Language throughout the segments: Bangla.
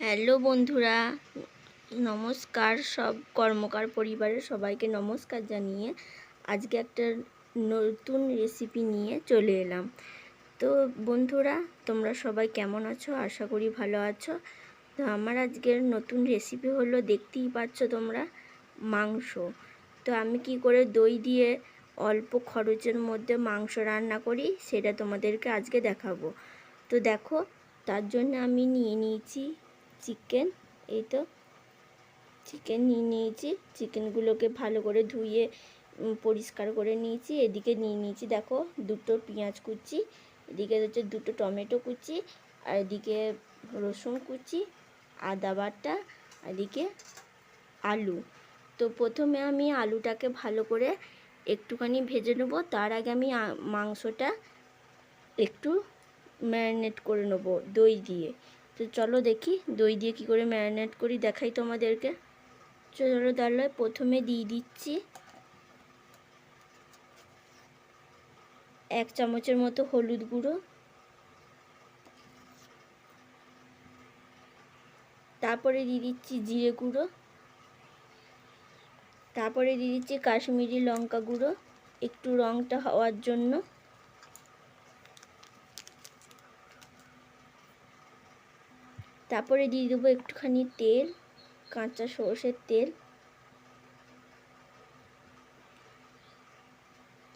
হ্যালো বন্ধুরা, নমস্কার সব কর্মকার পরিবারের সবাইকে নমস্কার জানিয়ে আজকে একটা নতুন রেসিপি নিয়ে চলে এলাম। তো বন্ধুরা, তোমরা সবাই কেমন আছো? আশা করি ভালো আছো। তো আমার আজকের নতুন রেসিপি হলো, দেখতেই পাচ্ছ তোমরা, মাংস। তো আমি কি করে দই দিয়ে অল্প খরচের মধ্যে মাংস রান্না করি, সেটা তোমাদেরকে আজকে দেখাবো। তো দেখো, তার জন্য আমি নিয়ে নিয়েছি চিকেন এই তো। চিকেন নিয়ে নিয়েছি। চিকেনগুলোকে ভালো করে ধুয়ে পরিষ্কার করে নিয়েছি। এদিকে নিয়ে নিয়েছি, দেখো, দুটো পেঁয়াজ কুচি, এদিকে হচ্ছে দুটো টমেটো কুচি, আর এদিকে রসুন কুচি, আদা বাটা এদিকে আলু। তো প্রথমে আমি আলুটাকে ভালো করে একটুখানি ভেজে নেব। তার আগে আমি মাংসটা একটু ম্যারিনেট করে নেব দই দিয়ে। তো চলো দেখি, দই দিয়ে কী করে ম্যারিনেট করি, দেখাই তোমাদেরকে। চলো তাহলে প্রথমে দিয়ে দিচ্ছি এক চামচের মতো হলুদ গুঁড়ো। তারপরে দিয়ে দিচ্ছি জিরে গুঁড়ো। তারপরে দিয়ে দিচ্ছি কাশ্মীরি লঙ্কা গুঁড়ো, একটু রঙটা হওয়ার জন্য। তারপরে দিয়ে দেবো একটুখানি তেল, কাঁচা সর্ষের তেল।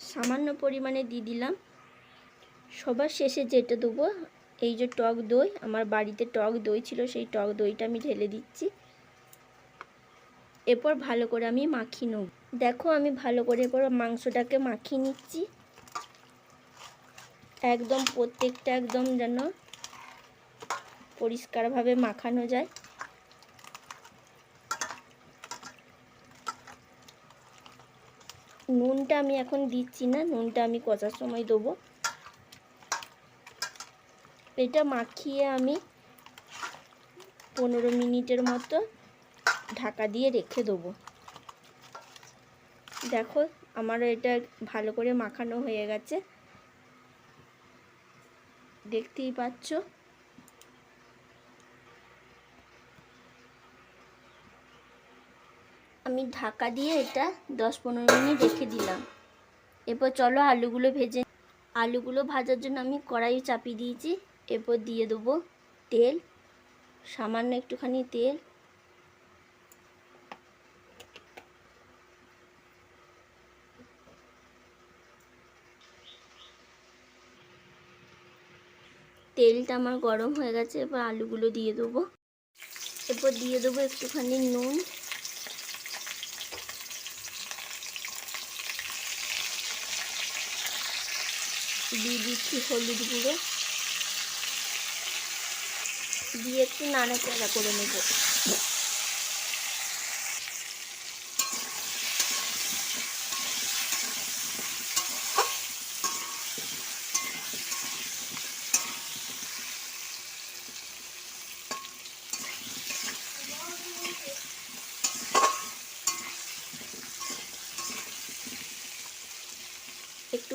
সামান্য পরিমাণে দিয়ে দিলাম। সবার শেষে যেটা দেবো, এই যে টক দই, আমার বাড়িতে টক দই ছিল, সেই টক দইটা আমি ঢেলে দিচ্ছি। এরপর ভালো করে আমি মাখিয়ে নেব। দেখো আমি ভালো করে এরপর মাংসটাকে মাখিয়ে নিচ্ছি। একদম প্রত্যেকটা একদম যেন পরিষ্কারভাবে মাখানো যায়। নুনটা আমি এখন দিচ্ছি না, নুনটা আমি কষার সময় দেবো। এটা মাখিয়ে আমি পনেরো মিনিটের মতো ঢাকা দিয়ে রেখে দেবো। দেখো আমার এটা ভালো করে মাখানো হয়ে গেছে। দেখতেই পাচ্ছ? আমি ঢাকা দিয়ে এটা দশ পনেরো মিনিট রেখে দিলাম। এরপর চলো আলুগুলো ভেজে আলুগুলো ভাজার জন্য আমি কড়াই চাপিয়ে দিয়েছি। এরপর দিয়ে দেবো তেল, সামান্য একটুখানি তেল। তেলটা আমার গরম হয়ে গেছে এবার আলুগুলো দিয়ে দেবো। এরপর দিয়ে দেবো একটুখানি নুন। দিয়ে দিচ্ছি হলুদ গুঁড়ো। দিয়ে একটু নাড়াচাড়া করে নেব একটু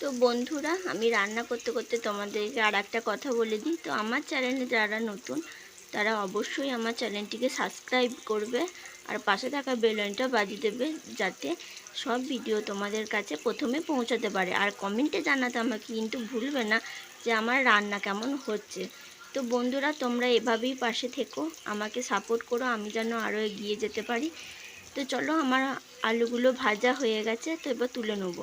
তো বন্ধুরা, আমি রান্না করতে করতে তোমাদেরকে আর একটা কথা বলে দিই। তো আমার চ্যানেলে যারা নতুন, তারা অবশ্যই আমার চ্যানেলটিকে সাবস্ক্রাইব করবে আর পাশে থাকা বেলনটা বাজিয়ে দেবে যাতে সব ভিডিও তোমাদের কাছে প্রথমে পৌঁছাতে পারে। আর কমেন্টে জানাতে আমাকে কিন্তু ভুলবে না যে আমার রান্না কেমন হচ্ছে। তো বন্ধুরা, তোমরা এভাবেই পাশে থেকো, আমাকে সাপোর্ট করো, আমি যেন আরও এগিয়ে যেতে পারি। তো চলো, আমার আলুগুলো ভাজা হয়ে গেছে, তো এবার তুলে নেব।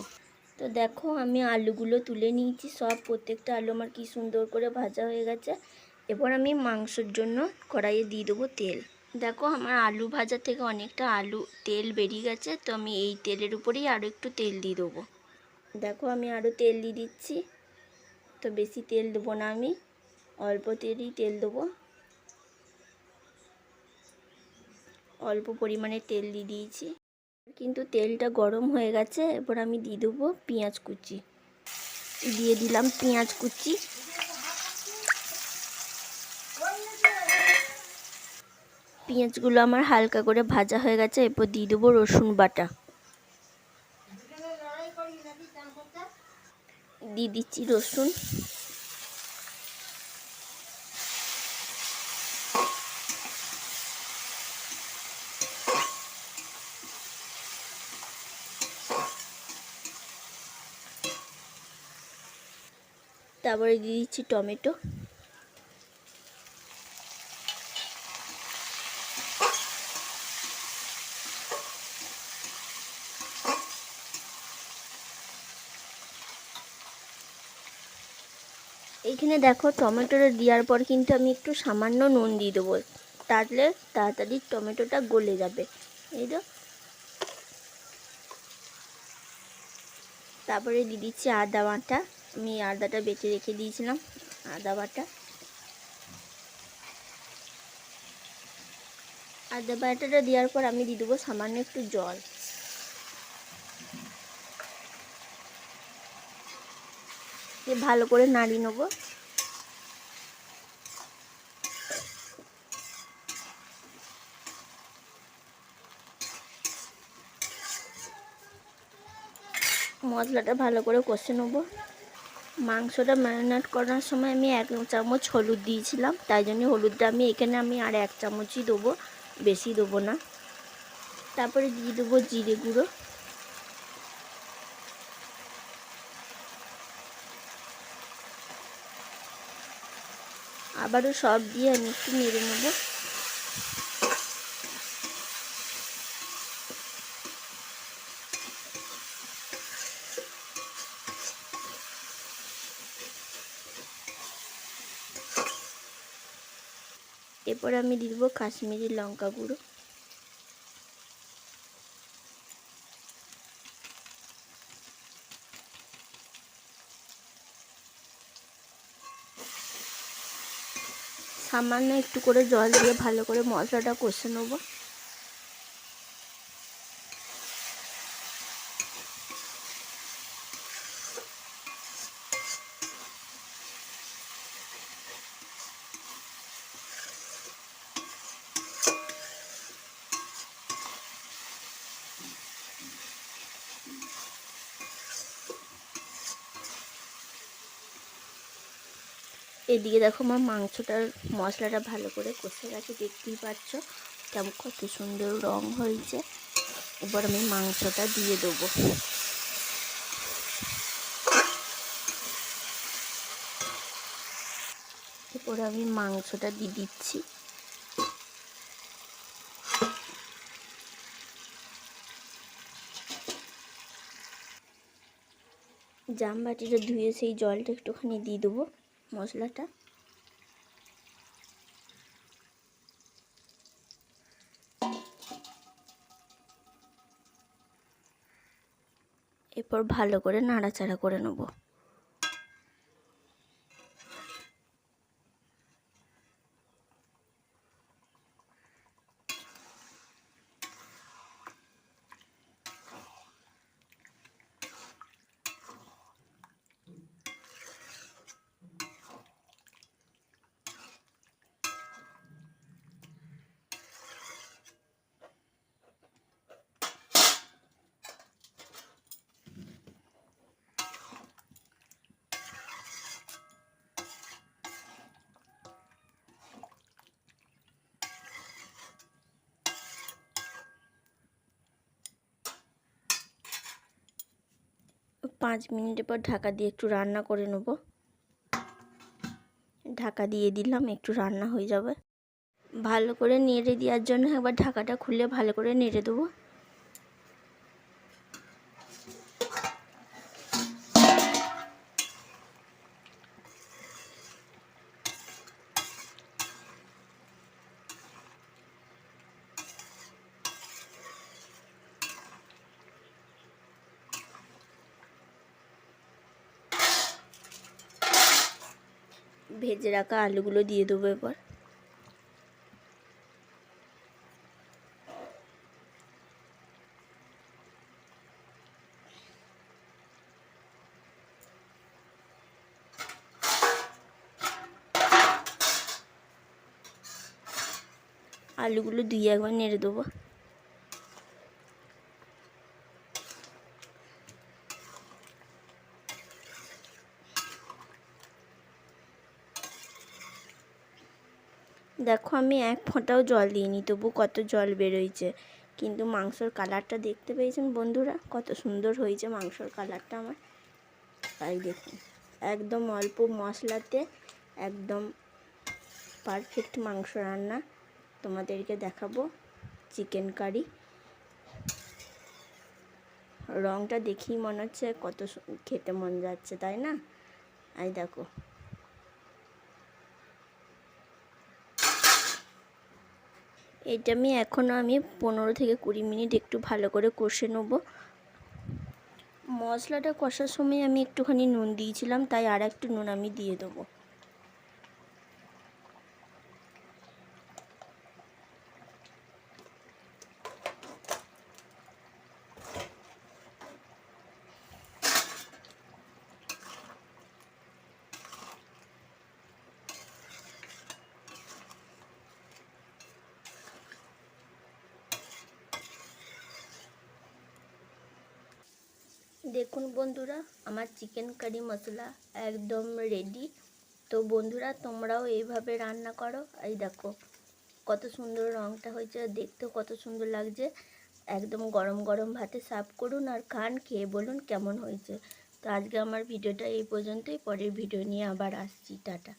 তো দেখো, আমি আলুগুলো তুলে নিয়েছি, সব প্রত্যেকটা আলু আমার কি সুন্দর করে ভাজা হয়ে গেছে। এবার আমি মাংসের জন্য কড়াইয়ে দিয়ে দেবো তেল। দেখো, আমার আলু ভাজা থেকে অনেকটা আলু, তেল বেরিয়ে গেছে, তো আমি এই তেলের উপরেই আরও একটু তেল দিয়ে দেবো। দেখো, আমি আরও তেল দিয়ে দিচ্ছি, তো বেশি তেল দেবো না আমি, অল্প তেলই তেল দেবো। অল্প পরিমাণে তেল দিয়ে দিয়েছি। কিন্তু তেলটা গরম হয়ে গেছে এরপর আমি দিয়ে দেবো পেঁয়াজ কুচি। দিয়ে দিলাম পেঁয়াজ কুচি। পেঁয়াজগুলো আমার হালকা করে ভাজা হয়ে গেছে, এরপর দিয়ে দেবো রসুন বাটা। দিয়ে দিচ্ছি রসুন। তারপরে দিয়ে দিচ্ছি টমেটো। এইখানে দেখো টমেটোটা দেওয়ার পর কিন্তু আমি একটু সামান্য নুন দিয়ে দেবো। তাহলে তাড়াতাড়ি টমেটোটা গলে যাবে। এই তো। তারপরে দিয়ে দিচ্ছি আদা বাটা। আমি আদাটা বেটে রেখে দিয়েছিলাম, আদা বাটা। আদা বাটাটা দেওয়ার পর আমি দিয়ে দেবো সামান্য একটু জল। দিয়ে ভালো করে নাড়িয়ে নেব। মশলাটা ভালো করে কষে নেব। মাংসটা ম্যারিনেট করার সময় আমি এক চামচ হলুদ দিয়েছিলাম। তাই জন্য হলুদটা আমি এখানে আমি আর এক চামচই দেবো, বেশি দেবো না। তারপরে দিয়ে দেবো জিরে গুঁড়ো। আবারও সব দিয়ে আমি একটু নেড়ে নেব। এরপর আমি দিব কাশ্মীরি লঙ্কা গুঁড়ো। সামান্য একটু করে জল দিয়ে ভালো করে মশলাটা কষে নেব। এদিকে দেখো আমার মাংসটার মশলাটা ভালো করে কষে গেছে, দেখতেই পাচ্ছ। কেমন কত সুন্দর রং হয়েছে। এবার আমি মাংসটা দিয়ে দেবো। এরপর আমি মাংসটা দিয়ে দিচ্ছি। জামবাটিটা ধুয়ে সেই জলটা একটুখানি দিয়ে দেবো। মশলাটা। এরপর ভালো করে নাড়াচাড়া করে নেব। পাঁচ মিনিট পর ঢাকা দিয়ে একটু রান্না করে নেব। ঢাকা দিয়ে দিলাম, একটু রান্না হয়ে যাবে। ভালো করে নেড়ে দেওয়ার জন্য একবার ঢাকাটা খুলে ভালো করে নেড়ে দেবো। ভেজে রাখা আলুগুলো দিয়ে দেবো এবার। আলুগুলো দুই একবার নেড়ে দেবো। দেখো, আমি এক ফোঁটাও জল দিইনি, তবু কত জল বেরোইছে। কিন্তু মাংসর কালারটা দেখতে পেয়েছেন বন্ধুরা? কত সুন্দর হয়েছে মাংসর কালারটা আমার। তাই দেখুন, একদম অল্প মশলাতে একদম পারফেক্ট মাংস রান্না। তোমাদেরকে দেখাবো চিকেন কারি রংটা দেখেই মনে হচ্ছে কত খেতে মন যাচ্ছে, তাই না? এই দেখো এটা আমি এখনও আমি পনেরো থেকে কুড়ি মিনিট একটু ভালো করে কষে নেব। মশলাটা কষার সময় আমি একটুখানি নুন দিয়েছিলাম, তাই আর একটু নুন আমি দিয়ে দেবো। দেখুন বন্ধুরা, আমার চিকেন কারি মশলা একদম রেডি তো বন্ধুরা, তোমরাও এইভাবে রান্না করো। এই দেখো, কত সুন্দর রঙটা হয়েছে, দেখতেও কত সুন্দর লাগছে। একদম গরম গরম ভাতে সার্ভ করুন আর খান, খেয়ে বলুন কেমন হয়েছে। তো আজকে আমার ভিডিওটা এই পর্যন্তই, পরের ভিডিও নিয়ে আবার আসছি, টাটা।